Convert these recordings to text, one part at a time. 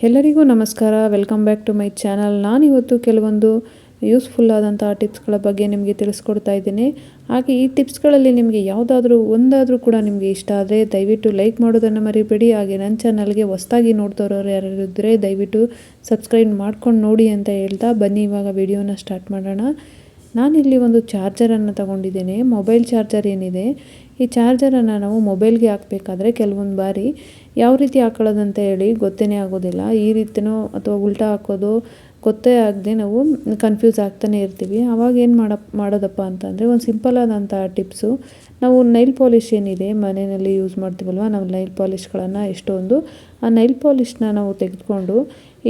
ಎಲ್ಲರಿಗೂ ನಮಸ್ಕಾರ. Welcome back to my channel ನಾನಿವತ್ತು ಕೆಲವೊಂದು ಯೂಸ್ಫುಲ್ ಆದಂಥ ಟಿಪ್ಸ್ಗಳ ಬಗ್ಗೆ ನಿಮಗೆ ತಿಳಿಸ್ಕೊಡ್ತಾ ಇದ್ದೀನಿ. ಹಾಗೆ ಈ ಟಿಪ್ಸ್ಗಳಲ್ಲಿ ನಿಮಗೆ ಯಾವುದಾದ್ರೂ ಒಂದಾದರೂ ಕೂಡ ನಿಮಗೆ ಇಷ್ಟ ಆದರೆ ದಯವಿಟ್ಟು ಲೈಕ್ ಮಾಡೋದನ್ನು ಮರಿಬೇಡಿ. ಹಾಗೆ ನನ್ನ ಚಾನಲ್ಗೆ ಹೊಸದಾಗಿ ನೋಡ್ತವ್ರವ್ರು ಯಾರು ಇದ್ದರೆ ದಯವಿಟ್ಟು ಸಬ್ಸ್ಕ್ರೈಬ್ ಮಾಡ್ಕೊಂಡು ನೋಡಿ ಅಂತ ಹೇಳ್ತಾ ಬನ್ನಿ. ಇವಾಗ ವಿಡಿಯೋನ ಸ್ಟಾರ್ಟ್ ಮಾಡೋಣ. ನಾನಿಲ್ಲಿ ಒಂದು ಚಾರ್ಜರನ್ನು ತಗೊಂಡಿದ್ದೇನೆ. ಮೊಬೈಲ್ ಚಾರ್ಜರ್ ಏನಿದೆ. ಈ ಚಾರ್ಜರನ್ನು ನಾವು ಮೊಬೈಲ್ಗೆ ಹಾಕಬೇಕಾದ್ರೆ ಕೆಲವೊಂದು ಬಾರಿ ಯಾವ ರೀತಿ ಹಾಕೊಳ್ಳೋದಂತ ಹೇಳಿ ಗೊತ್ತೇ ಆಗೋದಿಲ್ಲ. ಈ ರೀತಿನೋ ಅಥವಾ ಉಲ್ಟಾ ಹಾಕೋದು ಗೊತ್ತೇ ಆಗದೆ ನಾವು ಕನ್ಫ್ಯೂಸ್ ಆಗ್ತಾನೆ ಇರ್ತೀವಿ. ಆವಾಗ ಏನು ಮಾಡ, ಮಾಡೋದಪ್ಪ ಅಂತಂದರೆ ಒಂದು ಸಿಂಪಲ್ ಆದಂಥ ಟಿಪ್ಸು. ನಾವು ನೈಲ್ ಪಾಲಿಷ್ ಏನಿದೆ ಮನೆಯಲ್ಲಿ ಯೂಸ್ ಮಾಡ್ತೀವಲ್ವ? ನಾವು ನೈಲ್ ಪಾಲಿಷ್ಗಳನ್ನು ಎಷ್ಟೊಂದು. ಆ ನೈಲ್ ಪಾಲಿಷ್ನ ನಾವು ತೆಗೆದುಕೊಂಡು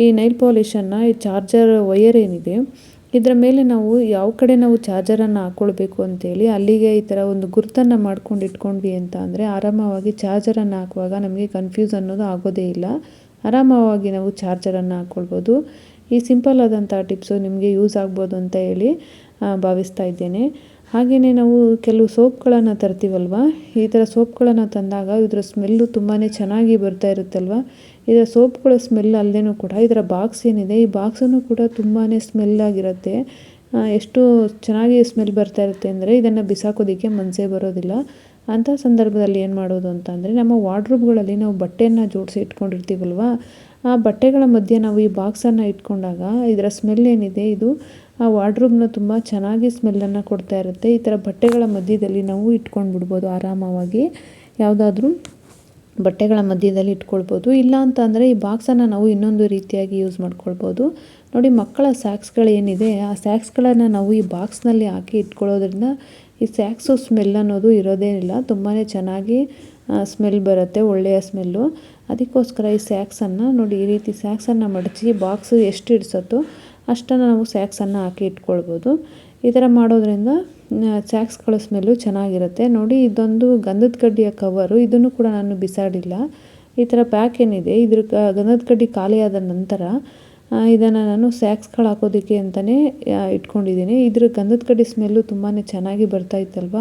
ಈ ನೈಲ್ ಪಾಲಿಷನ್ನು ಈ ಚಾರ್ಜರ್ ವಯರ್ ಏನಿದೆ ಇದರ ಮೇಲೆ ನಾವು ಯಾವ ಕಡೆ ನಾವು ಚಾರ್ಜರನ್ನು ಹಾಕ್ಕೊಳ್ಬೇಕು ಅಂತೇಳಿ ಅಲ್ಲಿಗೆ ಈ ಥರ ಒಂದು ಗುರುತನ್ನು ಮಾಡ್ಕೊಂಡು ಇಟ್ಕೊಂಡ್ವಿ ಅಂತ ಅಂದರೆ ಆರಾಮವಾಗಿ ಚಾರ್ಜರನ್ನು ಹಾಕುವಾಗ ನಮಗೆ ಕನ್ಫ್ಯೂಸ್ ಅನ್ನೋದು ಆಗೋದೇ ಇಲ್ಲ. ಆರಾಮವಾಗಿ ನಾವು ಚಾರ್ಜರನ್ನು ಹಾಕ್ಕೊಳ್ಬೋದು ಈ ಸಿಂಪಲ್ ಆದಂಥ ಟಿಪ್ಸು ನಿಮಗೆ ಯೂಸ್ ಆಗ್ಬೋದು ಅಂತ ಹೇಳಿ ಭಾವಿಸ್ತಾ ಇದ್ದೇನೆ. ಹಾಗೆಯೇ ನಾವು ಕೆಲವು ಸೋಪ್ಗಳನ್ನು ತರ್ತೀವಲ್ವ? ಈ ಥರ ಸೋಪ್ಗಳನ್ನು ತಂದಾಗ ಇದರ ಸ್ಮೆಲ್ಲು ತುಂಬಾ ಚೆನ್ನಾಗಿ ಬರ್ತಾ ಇರುತ್ತಲ್ವ? ಇದರ ಸೋಪ್ಗಳ ಸ್ಮೆಲ್ ಅಲ್ಲದೇ ಕೂಡ, ಇದರ ಬಾಕ್ಸ್ ಏನಿದೆ, ಈ ಬಾಕ್ಸನ್ನು ಕೂಡ ತುಂಬಾ ಸ್ಮೆಲ್ಲಾಗಿರುತ್ತೆ ಎಷ್ಟು ಚೆನ್ನಾಗಿ ಸ್ಮೆಲ್ ಬರ್ತಾ ಇರುತ್ತೆ ಅಂದರೆ ಇದನ್ನು ಬಿಸಾಕೋದಕ್ಕೆ ಮನಸ್ಸೇ ಬರೋದಿಲ್ಲ. ಅಂಥ ಸಂದರ್ಭದಲ್ಲಿ ಏನು ಮಾಡೋದು ಅಂತ ಅಂದರೆ, ನಮ್ಮ ವಾರ್ಡ್ರೂಬ್ಗಳಲ್ಲಿ ನಾವು ಬಟ್ಟೆಯನ್ನು ಜೋಡಿಸಿ ಇಟ್ಕೊಂಡಿರ್ತೀವಲ್ವ? ಆ ಬಟ್ಟೆಗಳ ಮಧ್ಯೆ ನಾವು ಈ ಬಾಕ್ಸನ್ನು ಇಟ್ಕೊಂಡಾಗ ಇದರ ಸ್ಮೆಲ್ ಏನಿದೆ? ಇದು ಆ ವಾರ್ಡ್ರೋಬ್ನ ತುಂಬ ಚೆನ್ನಾಗಿ ಸ್ಮೆಲ್ಲನ್ನು ಕೊಡ್ತಾ ಇರುತ್ತೆ. ಈ ಥರ ಬಟ್ಟೆಗಳ ಮಧ್ಯದಲ್ಲಿ ನಾವು ಇಟ್ಕೊಂಡು ಬಿಡ್ಬೋದು ಆರಾಮವಾಗಿ. ಯಾವುದಾದ್ರೂ ಬಟ್ಟೆಗಳ ಮಧ್ಯದಲ್ಲಿ ಇಟ್ಕೊಳ್ಬೋದು. ಇಲ್ಲ ಅಂತ ಅಂದರೆ ಈ ಬಾಕ್ಸನ್ನು ನಾವು ಇನ್ನೊಂದು ರೀತಿಯಾಗಿ ಯೂಸ್ ಮಾಡ್ಕೊಳ್ಬೋದು. ನೋಡಿ ಮಕ್ಕಳ ಸ್ಯಾಕ್ಸ್ಗಳು ಏನಿದೆ, ಆ ಸ್ಯಾಕ್ಸ್ಗಳನ್ನು ನಾವು ಈ ಬಾಕ್ಸ್ನಲ್ಲಿ ಹಾಕಿ ಇಟ್ಕೊಳ್ಳೋದ್ರಿಂದ ಈ ಸ್ಯಾಕ್ಸು ಸ್ಮೆಲ್ ಅನ್ನೋದು ಇರೋದೇ ಇಲ್ಲ. ತುಂಬಾ ಚೆನ್ನಾಗಿ ಸ್ಮೆಲ್ ಬರುತ್ತೆ, ಒಳ್ಳೆಯ ಸ್ಮೆಲ್ಲು. ಅದಕ್ಕೋಸ್ಕರ ಈ ಸ್ಯಾಕ್ಸನ್ನು ನೋಡಿ ಈ ರೀತಿ ಸ್ಯಾಕ್ಸನ್ನು ಮಡಚಿ ಬಾಕ್ಸು ಎಷ್ಟು ಇಡ್ಸತ್ತೋ ಅಷ್ಟನ್ನು ನಾವು ಸ್ಯಾಕ್ಸನ್ನು ಹಾಕಿ ಇಟ್ಕೊಳ್ಬೋದು. ಈ ಥರ ಮಾಡೋದ್ರಿಂದ ಸ್ಯಾಕ್ಸ್ಗಳ ಸ್ಮೆಲ್ಲು ಚೆನ್ನಾಗಿರುತ್ತೆ. ನೋಡಿ, ಇದೊಂದು ಗಂಧದ ಕಡ್ಡಿಯ ಕವರು ಇದನ್ನು ಕೂಡ ನಾನು ಬಿಸಾಡಿಲ್ಲ. ಈ ಥರ ಪ್ಯಾಕ್ ಏನಿದೆ? ಇದ್ರ ಗಂಧದ ಕಡ್ಡಿ ಖಾಲಿಯಾದ ನಂತರ ಇದನ್ನು ನಾನು ಸ್ಯಾಕ್ಸ್ಗಳು ಹಾಕೋದಕ್ಕೆ ಅಂತಲೇ ಇಟ್ಕೊಂಡಿದ್ದೀನಿ. ಇದ್ರ ಗಂಧದ ಕಡ್ಡಿ ಸ್ಮೆಲ್ಲು ತುಂಬಾ ಚೆನ್ನಾಗಿ ಬರ್ತಾ ಇತ್ತಲ್ವ?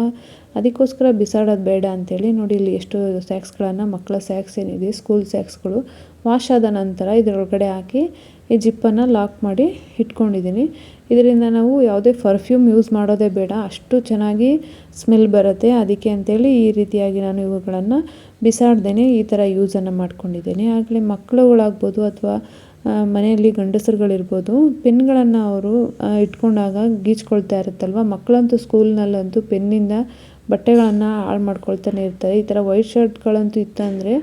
ಅದಕ್ಕೋಸ್ಕರ ಬಿಸಾಡೋದು ಬೇಡ ಅಂಥೇಳಿ ನೋಡಿ, ಇಲ್ಲಿ ಎಷ್ಟು ಸ್ಯಾಕ್ಸ್ಗಳನ್ನು ಮಕ್ಕಳ ಸ್ಯಾಕ್ಸ್ ಏನಿದೆ ಸ್ಕೂಲ್ ಸ್ಯಾಕ್ಸ್ಗಳು ವಾಶ್ ಆದ ನಂತರ ಇದರೊಳಗಡೆ ಹಾಕಿ ಈ ಜಿಪ್ಪನ್ನು ಲಾಕ್ ಮಾಡಿ ಇಟ್ಕೊಂಡಿದ್ದೀನಿ. ಇದರಿಂದ ನಾವು ಯಾವುದೇ ಪರ್ಫ್ಯೂಮ್ ಯೂಸ್ ಮಾಡೋದೇ ಬೇಡ. ಅಷ್ಟು ಚೆನ್ನಾಗಿ ಸ್ಮೆಲ್ ಬರುತ್ತೆ. ಅದಕ್ಕೆ ಅಂಥೇಳಿ ಈ ರೀತಿಯಾಗಿ ನಾನು ಇವುಗಳನ್ನು ಬಿಸಾಡ್ದೇನೆ ಈ ಥರ ಯೂಸನ್ನು ಮಾಡ್ಕೊಂಡಿದ್ದೇನೆ. ಆಗಲೇ ಮಕ್ಕಳುಗಳಾಗ್ಬೋದು ಅಥವಾ ಮನೆಯಲ್ಲಿ ಗಂಡಸರುಗಳಿರ್ಬೋದು ಪೆನ್ಗಳನ್ನು ಅವರು ಇಟ್ಕೊಂಡಾಗ ಗೀಚ್ಕೊಳ್ತಾ ಇರುತ್ತಲ್ವ? ಮಕ್ಕಳಂತೂ ಸ್ಕೂಲ್ನಲ್ಲಂತೂ ಪೆನ್ನಿಂದ ಬಟ್ಟೆಗಳನ್ನು ಹಾಳು ಮಾಡ್ಕೊಳ್ತಾನೆ ಇರ್ತಾರೆ. ಈ ಥರ ವೈಟ್ ಶರ್ಟ್ಗಳಂತೂ ಇತ್ತಂದರೆ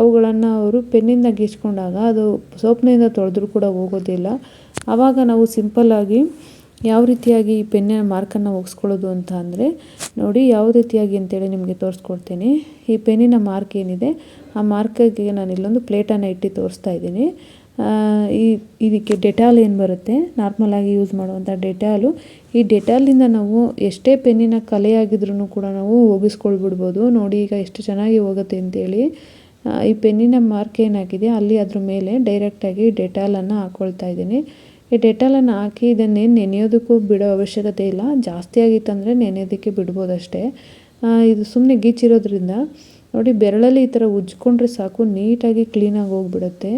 ಅವುಗಳನ್ನು ಅವರು ಪೆನ್ನಿಂದ ಗೀಚ್ಕೊಂಡಾಗ ಅದು ಸೋಪ್ನಿಂದ ತೊಳೆದ್ರೂ ಕೂಡ ಹೋಗೋದಿಲ್ಲ. ಆವಾಗ ನಾವು ಸಿಂಪಲ್ಲಾಗಿ ಯಾವ ರೀತಿಯಾಗಿ ಈ ಪೆನ್ನಿನ ಮಾರ್ಕನ್ನು ಒಗ್ಸ್ಕೊಳ್ಳೋದು ಅಂತ ಅಂದರೆ ನೋಡಿ ಯಾವ ರೀತಿಯಾಗಿ ಅಂತೇಳಿ ನಿಮಗೆ ತೋರಿಸ್ಕೊಡ್ತೀನಿ. ಈ ಪೆನ್ನಿನ ಮಾರ್ಕ್ ಏನಿದೆ? ಆ ಮಾರ್ಕಿಗೆ ನಾನು ಇಲ್ಲೊಂದು ಪ್ಲೇಟನ್ನು ಇಟ್ಟು ತೋರಿಸ್ತಾ ಇದ್ದೀನಿ. ಈ ಇದಕ್ಕೆ ಡೆಟಾಲ್ ಏನು ಬರುತ್ತೆ? ನಾರ್ಮಲಾಗಿ ಯೂಸ್ ಮಾಡುವಂಥ ಡೆಟಾಲು. ಈ ಡೆಟಾಲಿಂದ ನಾವು ಎಷ್ಟೇ ಪೆನ್ನಿನ ಕಲೆಯಾಗಿದ್ರೂ ಕೂಡ ನಾವು ಒಗಿಸ್ಕೊಳ್ಬಿಡ್ಬೋದು. ನೋಡಿ ಈಗ ಎಷ್ಟು ಚೆನ್ನಾಗಿ ಹೋಗುತ್ತೆ ಅಂತೇಳಿ. ಈ ಪೆನ್ನಿನ ಮಾರ್ಕ್ ಏನಾಗಿದೆ? ಅಲ್ಲಿ ಅದ್ರ ಮೇಲೆ ಡೈರೆಕ್ಟಾಗಿ ಡೆಟಾಲನ್ನು ಹಾಕ್ಕೊಳ್ತಾ ಇದ್ದೀನಿ. ಈ ಡೆಟಾಲನ್ನು ಹಾಕಿ ಇದನ್ನೇನು ನೆನೆಯೋದಕ್ಕೂ ಬಿಡೋ ಅವಶ್ಯಕತೆ ಇಲ್ಲ. ಜಾಸ್ತಿ ಆಗಿತ್ತಂದರೆ ನೆನೆಯೋದಕ್ಕೆ ಬಿಡ್ಬೋದಷ್ಟೇ ಇದು ಸುಮ್ಮನೆ ಗೀಚಿರೋದ್ರಿಂದ ನೋಡಿ ಬೆರಳಲ್ಲಿ ಈ ಥರ ಉಜ್ಕೊಂಡ್ರೆ ಸಾಕು, ನೀಟಾಗಿ ಕ್ಲೀನಾಗಿ ಹೋಗ್ಬಿಡುತ್ತೆ.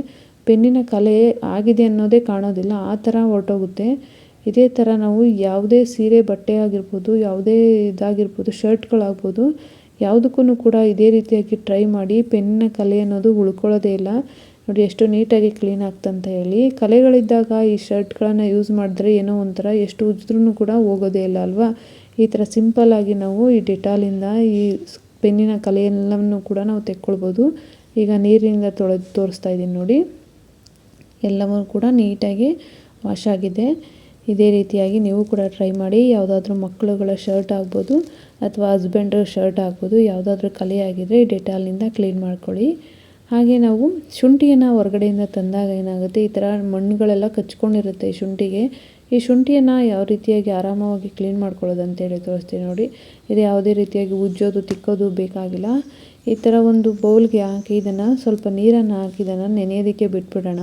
ಪೆನ್ನಿನ ಕಲೆ ಆಗಿದೆ ಅನ್ನೋದೇ ಕಾಣೋದಿಲ್ಲ, ಆ ಥರ ಹೊರಟೋಗುತ್ತೆ. ಇದೇ ಥರ ನಾವು ಯಾವುದೇ ಸೀರೆ ಬಟ್ಟೆ ಆಗಿರ್ಬೋದು, ಯಾವುದೇ ಇದಾಗಿರ್ಬೋದು, ಶರ್ಟ್ಗಳಾಗ್ಬೋದು ಯಾವುದಕ್ಕೂ ಕೂಡ ಇದೇ ರೀತಿಯಾಗಿ ಟ್ರೈ ಮಾಡಿ ಪೆನ್ನಿನ ಕಲೆ ಅನ್ನೋದು ಉಳ್ಕೊಳ್ಳೋದೇ ಇಲ್ಲ. ನೋಡಿ ಎಷ್ಟು ನೀಟಾಗಿ ಕ್ಲೀನ್ ಆಗ್ತಂತ ಹೇಳಿ. ಕಲೆಗಳಿದ್ದಾಗ ಈ ಶರ್ಟ್ಗಳನ್ನು ಯೂಸ್ ಮಾಡಿದ್ರೆ ಏನೋ ಒಂಥರ ಎಷ್ಟು ಉಜ್ಜಿದ್ರೂ ಕೂಡ ಹೋಗೋದೇ ಇಲ್ಲ ಅಲ್ವಾ? ಈ ಥರ ಸಿಂಪಲ್ಲಾಗಿ ನಾವು ಈ ಡೆಟಾಲಿಂದ ಈ ಪೆನ್ನಿನ ಕಲೆಯೆಲ್ಲವನ್ನು ಕೂಡ ನಾವು ತೆಕ್ಕೊಳ್ಬೋದು. ಈಗ ನೀರಿನಿಂದ ತೊಳೆದು ತೋರಿಸ್ತಾ ಇದ್ದೀನಿ ನೋಡಿ. ಎಲ್ಲವೂ ಕೂಡ ನೀಟಾಗಿ ವಾಶ್ ಆಗಿದೆ. ಇದೇ ರೀತಿಯಾಗಿ ನೀವು ಕೂಡ ಟ್ರೈ ಮಾಡಿ. ಯಾವುದಾದ್ರೂ ಮಕ್ಕಳುಗಳ ಶರ್ಟ್ ಆಗ್ಬೋದು. ಅಥವಾ ಹಸ್ಬೆಂಡ್ರ ಶರ್ಟ್ ಹಾಕೋದು ಯಾವುದಾದ್ರೂ ಕಲೆ ಆಗಿದ್ರೆ ಈ ಡೆಟಾಲ್ನಿಂದ ಕ್ಲೀನ್ ಮಾಡ್ಕೊಳ್ಳಿ. ಹಾಗೆ ನಾವು ಶುಂಠಿಯನ್ನು ಹೊರಗಡೆಯಿಂದ ತಂದಾಗ ಏನಾಗುತ್ತೆ, ಈ ಥರ ಮಣ್ಣುಗಳೆಲ್ಲ ಕಚ್ಕೊಂಡಿರುತ್ತೆ ಶುಂಠಿಗೆ. ಈ ಶುಂಠಿಯನ್ನು ಯಾವ ರೀತಿಯಾಗಿ ಆರಾಮವಾಗಿ ಕ್ಲೀನ್ ಮಾಡ್ಕೊಳ್ಳೋದು ಅಂತೇಳಿ ತೋರಿಸ್ತೀನಿ ನೋಡಿ. ಇದು ಯಾವುದೇ ರೀತಿಯಾಗಿ ಉಜ್ಜೋದು, ತಿಕ್ಕೋದು ಬೇಕಾಗಿಲ್ಲ. ಈ ಥರ ಒಂದು ಬೌಲ್ಗೆ ಹಾಕಿ, ಇದನ್ನು ಸ್ವಲ್ಪ ನೀರನ್ನು ಹಾಕಿ, ಇದನ್ನು ನೆನೆಯೋದಕ್ಕೆ ಬಿಟ್ಬಿಡೋಣ.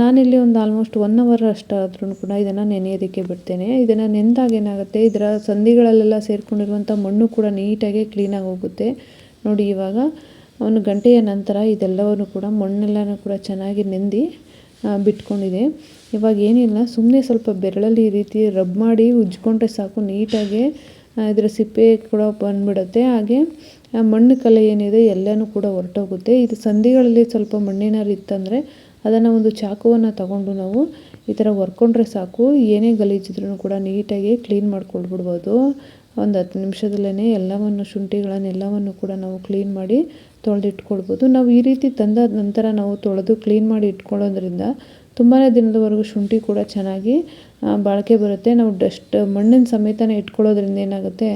ನಾನಿಲ್ಲಿ ಒಂದು ಆಲ್ಮೋಸ್ಟ್ ಒನ್ ಅವರ್ ಅಷ್ಟಾದ್ರೂ ಕೂಡ ಇದನ್ನು ನೆನೆಯೋದಕ್ಕೆ ಬಿಡ್ತೇನೆ. ಇದನ್ನು ನೆಂದಾಗ ಏನಾಗುತ್ತೆ, ಇದರ ಸಂಧಿಗಳಲ್ಲೆಲ್ಲ ಸೇರಿಕೊಂಡಿರುವಂಥ ಮಣ್ಣು ಕೂಡ ನೀಟಾಗಿ ಕ್ಲೀನಾಗಿ ಹೋಗುತ್ತೆ. ನೋಡಿ, ಇವಾಗ ಒಂದು ಗಂಟೆಯ ನಂತರ ಇದೆಲ್ಲವನ್ನು ಕೂಡ ಮಣ್ಣೆಲ್ಲನೂ ಕೂಡ ಚೆನ್ನಾಗಿ ನೆಂದಿ ಬಿಟ್ಕೊಂಡಿದೆ. ಇವಾಗ ಏನಿಲ್ಲ ಸುಮ್ಮನೆ ಸ್ವಲ್ಪ ಬೆರಳಲ್ಲಿ ಈ ರೀತಿ ರಬ್ ಮಾಡಿ ಉಜ್ಕೊಂಡ್ರೆ ಸಾಕು, ನೀಟಾಗಿ ಇದರ ಸಿಪ್ಪೆ ಕೂಡ ಬಂದ್ಬಿಡುತ್ತೆ. ಹಾಗೆ ಮಣ್ಣು ಕಲೆ ಏನಿದೆ ಎಲ್ಲನೂ ಕೂಡ ಹೊರಟೋಗುತ್ತೆ. ಇದು ಸಂಧಿಗಳಲ್ಲಿ ಸ್ವಲ್ಪ ಮಣ್ಣಿನ ಇತ್ತಂದರೆ ಅದನ್ನು ಒಂದು ಚಾಕುವನ್ನು ತಗೊಂಡು ನಾವು ಈ ಥರ ಹೊರ್ಕೊಂಡ್ರೆ ಸಾಕು. ಏನೇ ಗಲೀಜಿದ್ರು ಕೂಡ ನೀಟಾಗಿ ಕ್ಲೀನ್ ಮಾಡ್ಕೊಳ್ಬಿಡ್ಬೋದು. ಒಂದು ಹತ್ತು ನಿಮಿಷದಲ್ಲೇ ಎಲ್ಲವನ್ನು ಶುಂಠಿಗಳನ್ನೆಲ್ಲವನ್ನು ಕೂಡ ನಾವು ಕ್ಲೀನ್ ಮಾಡಿ ತೊಳೆದಿಟ್ಕೊಳ್ಬೋದು. ನಾವು ಈ ರೀತಿ ತಂದ ನಂತರ ನಾವು ತೊಳೆದು ಕ್ಲೀನ್ ಮಾಡಿ ಇಟ್ಕೊಳ್ಳೋದ್ರಿಂದ ತುಂಬಾ ದಿನದವರೆಗೂ ಶುಂಠಿ ಕೂಡ ಚೆನ್ನಾಗಿ ಬಾಳಿಕೆ ಬರುತ್ತೆ. ನಾವು ಡಸ್ಟ್ ಮಣ್ಣಿನ ಸಮೇತನೇ ಇಟ್ಕೊಳ್ಳೋದ್ರಿಂದ ಏನಾಗುತ್ತೆ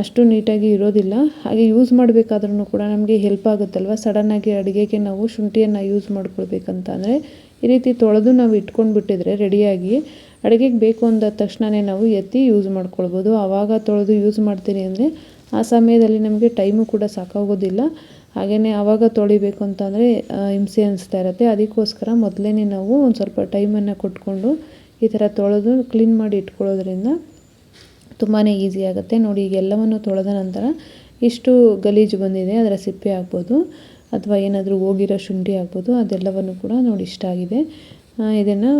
ಅಷ್ಟು ನೀಟಾಗಿ ಇರೋದಿಲ್ಲ. ಹಾಗೆ ಯೂಸ್ ಮಾಡಬೇಕಾದ್ರೂ ಕೂಡ ನಮಗೆ ಹೆಲ್ಪ್ ಆಗುತ್ತಲ್ವ? ಸಡನ್ನಾಗಿ ಅಡುಗೆಗೆ ನಾವು ಶುಂಠಿಯನ್ನು ಯೂಸ್ ಮಾಡ್ಕೊಳ್ಬೇಕಂತ ಅಂದರೆ ಈ ರೀತಿ ತೊಳೆದು ನಾವು ಇಟ್ಕೊಂಡು ಬಿಟ್ಟಿದ್ರೆ ರೆಡಿಯಾಗಿ ಅಡುಗೆಗೆ ಬೇಕು ಅಂದ ತಕ್ಷಣವೇ ನಾವು ಎತ್ತಿ ಯೂಸ್ ಮಾಡ್ಕೊಳ್ಬೋದು. ಆವಾಗ ತೊಳೆದು ಯೂಸ್ ಮಾಡ್ತೀನಿ ಅಂದರೆ ಆ ಸಮಯದಲ್ಲಿ ನಮಗೆ ಟೈಮು ಕೂಡ ಸಾಕಾಗೋದಿಲ್ಲ. ಹಾಗೆಯೇ ಆವಾಗ ತೊಳಿಬೇಕು ಅಂತಂದರೆ ಹಿಂಸೆ ಅನಿಸ್ತಾ ಇರುತ್ತೆ. ಅದಕ್ಕೋಸ್ಕರ ಮೊದಲೇ ನಾವು ಒಂದು ಸ್ವಲ್ಪ ಟೈಮನ್ನು ಕೊಟ್ಕೊಂಡು ಈ ಥರ ತೊಳೆದು ಕ್ಲೀನ್ ಮಾಡಿ ಇಟ್ಕೊಳ್ಳೋದ್ರಿಂದ ತುಂಬಾ ಈಸಿ ಆಗುತ್ತೆ. ನೋಡಿ ಈಗ ಎಲ್ಲವನ್ನು ತೊಳೆದ ನಂತರ ಇಷ್ಟು ಗಲೀಜು ಬಂದಿದೆ, ಅದರ ಸಿಪ್ಪೆ ಆಗ್ಬೋದು ಅಥವಾ ಏನಾದರೂ ಹೋಗಿರೋ ಶುಂಠಿ ಆಗ್ಬೋದು, ಅದೆಲ್ಲವನ್ನು ಕೂಡ ನೋಡಿ, ಇಷ್ಟ ಆಗಿದೆ. ಇದನ್ನು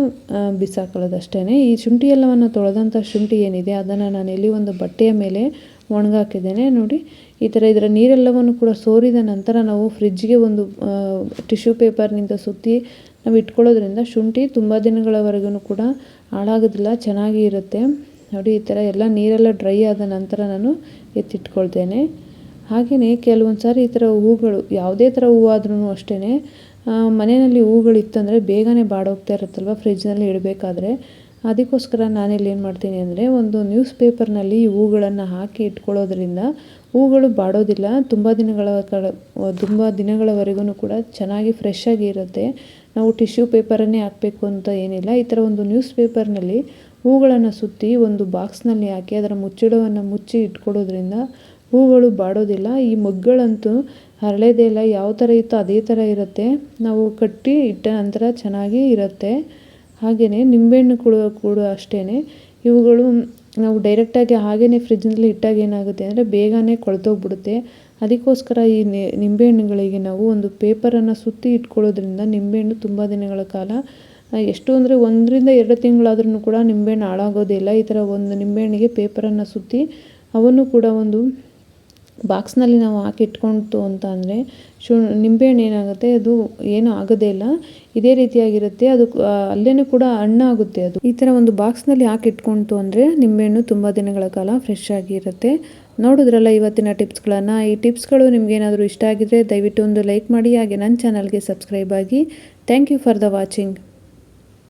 ಬಿಸಾಕೊಳ್ಳೋದಷ್ಟೇ ಈ ಶುಂಠಿ ಎಲ್ಲವನ್ನು ತೊಳೆದಂಥ ಶುಂಠಿ ಏನಿದೆ, ಅದನ್ನು ನಾನು ಇಲ್ಲಿ ಒಂದು ಬಟ್ಟೆಯ ಮೇಲೆ ಒಣಗಾಕಿದ್ದೇನೆ. ನೋಡಿ, ಈ ಥರ ಇದರ ನೀರೆಲ್ಲವನ್ನು ಕೂಡ ಸೋರಿದ ನಂತರ ನಾವು ಫ್ರಿಜ್ಗೆ ಒಂದು ಟಿಶ್ಯೂ ಪೇಪರ್ನಿಂದ ಸುತ್ತಿ ನಾವು ಇಟ್ಕೊಳ್ಳೋದ್ರಿಂದ ಶುಂಠಿ ತುಂಬ ದಿನಗಳವರೆಗೂ ಕೂಡ ಹಾಳಾಗೋದಿಲ್ಲ, ಚೆನ್ನಾಗಿ ಇರುತ್ತೆ. ನೋಡಿ, ಈ ಥರ ಎಲ್ಲ ನೀರೆಲ್ಲ ಡ್ರೈ ಆದ ನಂತರ ನಾನು ಎತ್ತಿಟ್ಕೊಳ್ತೇನೆ. ಹಾಗೆಯೇ ಕೆಲವೊಂದು ಸಾರಿ ಈ ಥರ ಹೂಗಳು, ಯಾವುದೇ ಥರ ಹೂವಾದ್ರೂ ಅಷ್ಟೇ ಮನೆಯಲ್ಲಿ ಹೂಗಳಿತ್ತಂದರೆ ಬೇಗನೆ ಬಾಡೋಗ್ತಾ ಇರುತ್ತಲ್ವ ಫ್ರಿಜ್ನಲ್ಲಿ ಇಡಬೇಕಾದ್ರೆ. ಅದಕ್ಕೋಸ್ಕರ ನಾನಿಲ್ಲಿ ಏನು ಮಾಡ್ತೀನಿ ಅಂದರೆ, ಒಂದು ನ್ಯೂಸ್ ಪೇಪರ್ನಲ್ಲಿ ಈ ಹೂಗಳನ್ನು ಹಾಕಿ ಇಟ್ಕೊಳ್ಳೋದ್ರಿಂದ ಹೂಗಳು ಬಾಡೋದಿಲ್ಲ. ತುಂಬ ದಿನಗಳ ಕಡೆ, ತುಂಬ ದಿನಗಳವರೆಗೂ ಕೂಡ ಚೆನ್ನಾಗಿ ಫ್ರೆಶ್ ಆಗಿ ಇರುತ್ತೆ. ನಾವು ಟಿಶ್ಯೂ ಪೇಪರನ್ನೇ ಹಾಕಬೇಕು ಅಂತ ಏನಿಲ್ಲ. ಈ ಥರ ಒಂದು ನ್ಯೂಸ್ ಪೇಪರ್ನಲ್ಲಿ ಹೂಗಳನ್ನು ಸುತ್ತಿ ಒಂದು ಬಾಕ್ಸ್ನಲ್ಲಿ ಹಾಕಿ ಅದರ ಮುಚ್ಚಳವನ್ನು ಮುಚ್ಚಿ ಇಟ್ಕೊಳ್ಳೋದ್ರಿಂದ ಹೂಗಳು ಬಾಡೋದಿಲ್ಲ. ಈ ಮೊಗ್ಗಳಂತೂ ಹರಳೆದೇ ಇಲ್ಲ. ಯಾವ ಥರ ಇತ್ತೋ ಅದೇ ಥರ ಇರುತ್ತೆ. ನಾವು ಕಟ್ಟಿ ಇಟ್ಟ ನಂತರ ಚೆನ್ನಾಗಿ ಇರುತ್ತೆ. ಹಾಗೆಯೇ ನಿಂಬೆಹಣ್ಣು ಕೂಡ ಕೂಡ ಅಷ್ಟೇ ಇವುಗಳು ನಾವು ಡೈರೆಕ್ಟಾಗಿ ಹಾಗೆಯೇ ಫ್ರಿಜ್ನಲ್ಲಿ ಇಟ್ಟಾಗ ಏನಾಗುತ್ತೆ ಅಂದರೆ ಬೇಗನೆ ಕೊಳ್ತೋಗ್ಬಿಡುತ್ತೆ. ಅದಕ್ಕೋಸ್ಕರ ಈ ನಿಂಬೆಹಣ್ಣುಗಳಿಗೆ ನಾವು ಒಂದು ಪೇಪರನ್ನು ಸುತ್ತಿ ಇಟ್ಕೊಳ್ಳೋದ್ರಿಂದ ನಿಂಬೆಹಣ್ಣು ತುಂಬ ದಿನಗಳ ಕಾಲ ಎಷ್ಟು ಅಂದರೆ ಒಂದರಿಂದ ಎರಡು ತಿಂಗಳಾದ್ರೂ ಕೂಡ ನಿಂಬೆಹಣ್ಣು ಹಾಳಾಗೋದಿಲ್ಲ ಈ ಥರ ಒಂದು ನಿಂಬೆಹಣ್ಣಿಗೆ ಪೇಪರನ್ನು ಸುತ್ತಿ ಅವನ್ನು ಕೂಡ ಒಂದು ಬಾಕ್ಸ್ನಲ್ಲಿ ನಾವು ಹಾಕಿ ಇಟ್ಕೊಂತು ಅಂತ ಅಂದರೆ ಶು, ನಿಂಬೆಹಣ್ಣು ಏನಾಗುತ್ತೆ? ಅದು ಏನೂ ಆಗೋದೇ ಇಲ್ಲ. ಇದೇ ರೀತಿಯಾಗಿರುತ್ತೆ. ಅದು ಅಲ್ಲೇ ಕೂಡ ಹಣ್ಣಾಗುತ್ತೆ ಅದು. ಈ ಥರ ಒಂದು ಬಾಕ್ಸ್ನಲ್ಲಿ ಹಾಕಿ ಇಟ್ಕೊಂತು ಅಂದರೆ ನಿಂಬೆಹಣ್ಣು ತುಂಬ ದಿನಗಳ ಕಾಲ ಫ್ರೆಶ್ ಆಗಿರುತ್ತೆ ನೋಡಿದ್ರಲ್ಲ ಇವತ್ತಿನ ಟಿಪ್ಸ್ಗಳನ್ನು ಈ ಟಿಪ್ಸ್ಗಳು ನಿಮಗೇನಾದರೂ ಇಷ್ಟ ಆಗಿದ್ದರೆ ದಯವಿಟ್ಟು ಒಂದು ಲೈಕ್ ಮಾಡಿ. ಹಾಗೆ ನನ್ನ ಚಾನಲ್ಗೆ ಸಬ್ಸ್ಕ್ರೈಬ್ ಆಗಿ. Thank you for the watching